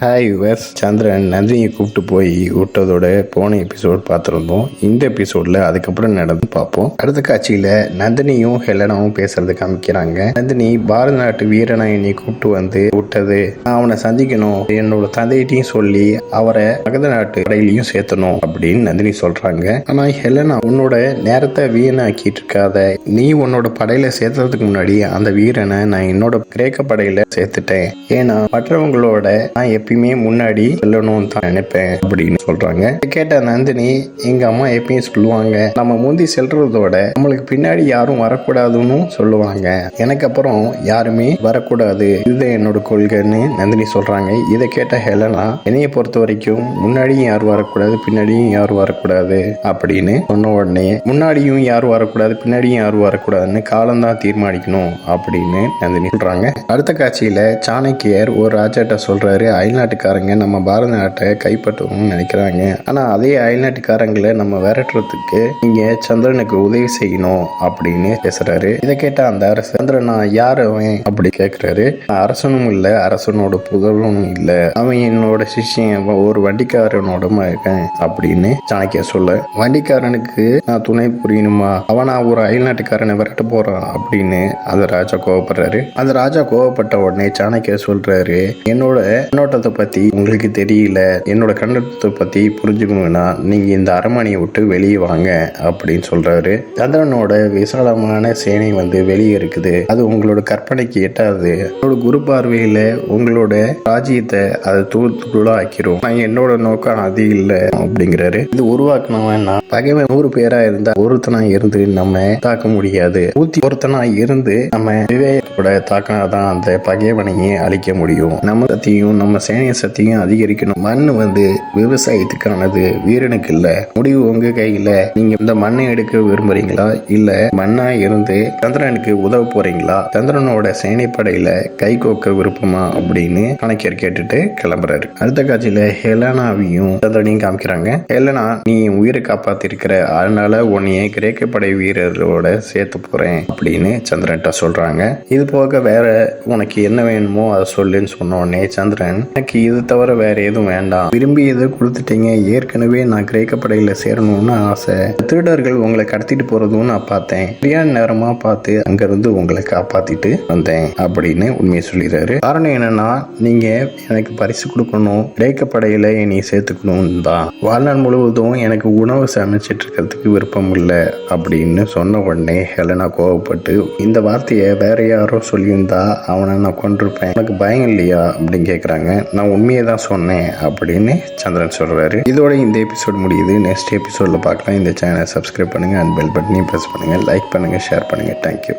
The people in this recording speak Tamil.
ஹாய் யுவர்ஸ் சந்திரன் நந்தினியை கூப்பிட்டு போய் விட்டதோட போன எபிசோட் பார்த்துருந்தோம். இந்த எபிசோடில் அதுக்கப்புறம் நடந்து பார்ப்போம். அடுத்த காட்சியில் நந்தினியும் ஹெலனாவும் பேசுறது காமிக்கிறாங்க. நந்தினி பாரத நாட்டு வீரனை என்னை கூப்பிட்டு வந்து விட்டது. நான் அவனை சந்திக்கணும். என்னோட தந்தையிட்டையும் சொல்லி அவரை மகத நாட்டு படையிலையும் சேர்த்தணும் அப்படின்னு நந்தினி சொல்கிறாங்க ஆனால் ஹெலனா உன்னோட நேரத்தை வீணாக்கிட்டு இருக்காத. நீ உன்னோட படையில் சேர்த்ததுக்கு முன்னாடி அந்த வீரனை நான் என்னோட கிரேக்க படையில் சேர்த்துட்டேன். ஏன்னா மற்றவங்களோட நான் எப்பயுமே முன்னாடி செல்லணும்னு தான் நினைப்பேன் அப்படின்னு சொல்றாங்க. இதை கேட்ட நந்தினி எங்க அம்மா எப்பயும் சொல்லுவாங்க நம்ம முந்தி செல்றதோட நம்மளுக்கு பின்னாடி யாரும் வரக்கூடாதுன்னு சொல்லுவாங்க. எனக்கு அப்புறம் யாருமே வரக்கூடாது. இதுதான் என்னோட கொள்கைன்னு நந்தினி சொல்றாங்க. இதை கேட்ட ஹெலனா என்னைய பொறுத்த வரைக்கும் முன்னாடியும் யாரும் வரக்கூடாது பின்னாடியும் யாரும் வரக்கூடாது அப்படின்னு சொன்ன உடனே முன்னாடியும் யாரும் வரக்கூடாது பின்னாடியும் யாரும் வரக்கூடாதுன்னு காலம்தான் தீர்மானிக்கணும் அப்படின்னு நந்தினி சொல்றாங்க. அடுத்த காட்சியில சாணக்கியர் ஒரு ராஜாட்ட சொல்றாரு அயல்நாட்டுக்காரங்க நம்ம பாரத நாட்டை கைப்பற்றணும்னு நினைக்கிறாங்க. ஆனால் அதே அயல்நாட்டுக்காரங்களை நம்ம விரட்டுறதுக்கு நீங்க சந்திரனுக்கு உதவி செய்யணும் அப்படின்னு பேசுகிறாரு இதை கேட்ட அந்த அரசு சந்திரனா யார் அவன்? அப்படி கேட்குறாரு அரசனும் இல்லை அரசனோட புகழும் இல்லை. அவன் என்னோட சிஷ்யன் ஒரு வண்டிக்காரனோட இருக்கேன் அப்படின்னு சாணக்கிய சொல்ல. வண்டிக்காரனுக்கு நான் துணை புரியணுமா? அவனா ஒரு அயல்நாட்டுக்காரனை விரட்ட போறான் அப்படின்னு அந்த ராஜா கோவப்படுறாரு. அந்த ராஜா கோவப்பட்ட உடனே சாணக்கிய சொல்றாரு என்னோட கண்ணோட்டத்தை பத்தி உங்களுக்கு தெரியல என்னோட கண்டத்தை பத்தி புரிஞ்சுக்கணும்னா நீங்க இந்த அரமனையை விட்டு வெளியே வாங்க அப்படின்னு சொல்றாரு. சந்திரனோட விசாலமான சேனை வந்து வெளியே இருக்குது. அது உங்களோட கற்பனைக்கு எட்டாது. உங்களோட குரு பார்வையில் உங்களோட ராஜ்யத்தை அதை தூள் தூளாக ஆக்கிரும். நான் என்னோட நோக்கம் அது இல்லை அப்படிங்கிறாரு. இது உருவாக்கணும்னா பகைவன் நூறு பேராக இருந்தால் ஒருத்தனா இருந்து நம்ம தாக்க முடியாது. ஊத்தி ஒருத்தனா இருந்து நம்ம விவேகத்தோட தாக்கினா தான் அந்த பகைவனையே அழிக்க முடியும். நம்ம பற்றியும் நம்ம சேனைய சக்தியும் அதிகரிக்கணும். மண் வந்து விவசாயத்துக்கானது. வீரனுக்கு இல்ல. முடிவு உங்க கையில. நீங்க இந்த மண்ணை எடுக்க விரும்புறீங்களா? இல்ல மண்ணா இருந்து சந்திரனுக்கு உதவ போறீங்களா? சந்திரனோட சேனைப்படையில கை கோக்க விருப்பமா? அப்படின்னு கணக்கியர் கேட்டுட்டு கிளம்புறாரு. அடுத்த காட்சியில ஹெலனாவையும் சந்திரனையும் காமிக்கிறாங்க. ஹெலனா நீ என் உயிரை காப்பாத்திருக்கிற. அதனால உன்னைய கிரேக்க படை வீரரோட சேர்த்து போறேன். அப்படின்னு சந்திரன்ட்ட சொல்றாங்க. இது போக வேற உனக்கு என்ன வேணுமோ அதை சொல்லுன்னு சொன்ன உடனே சந்திரன் எனக்கு இது தவிர வேற எதுவும் வேண்டாம். விரும்பி எதை கொடுத்துட்டீங்க ஏற்கனவே நான் கிரேக்க படையில சேரணும்னு ஆசை. திருடர்கள் உங்களை கடத்திட்டு போறதும் நான் பார்த்தேன். சரியான நேரமா பார்த்து அங்கிருந்து உங்களை காப்பாத்திட்டு வந்தேன் அப்படின்னு உண்மையை சொல்லிடுறாரு. காரணம் என்னன்னா நீங்க எனக்கு பரிசு கொடுக்கணும் கிரேக்க படையில என்னை சேர்த்துக்கணும் தான். வாழ்நாள் முழுவதும் எனக்கு உணவு சமைச்சிட்டு இருக்கிறதுக்கு விருப்பம் இல்லை அப்படின்னு சொன்ன உடனே ஹெலனா கோவப்பட்டு இந்த வார்த்தையை வேற யாரோ சொல்லியிருந்தா அவனை நான் கொண்டிருப்பேன் எனக்கு பயம் இல்லையா அப்படின்னு கேட்குறாங்க நான் உண்மையை தான் சொன்னேன் அப்படின்னு சந்திரன் சொல்கிறாரு இதோட இந்த எபிசோட் முடியுது. நெக்ஸ்ட் எபிசோடில் பார்க்கலாம். இந்த சேனலை சப்ஸ்கிரைப் பண்ணுங்கள் அண்ட் பெல் பட்டனையும் ப்ரெஸ் பண்ணுங்கள் லைக் பண்ணுங்கள் ஷேர் பண்ணுங்கள் தேங்க்யூ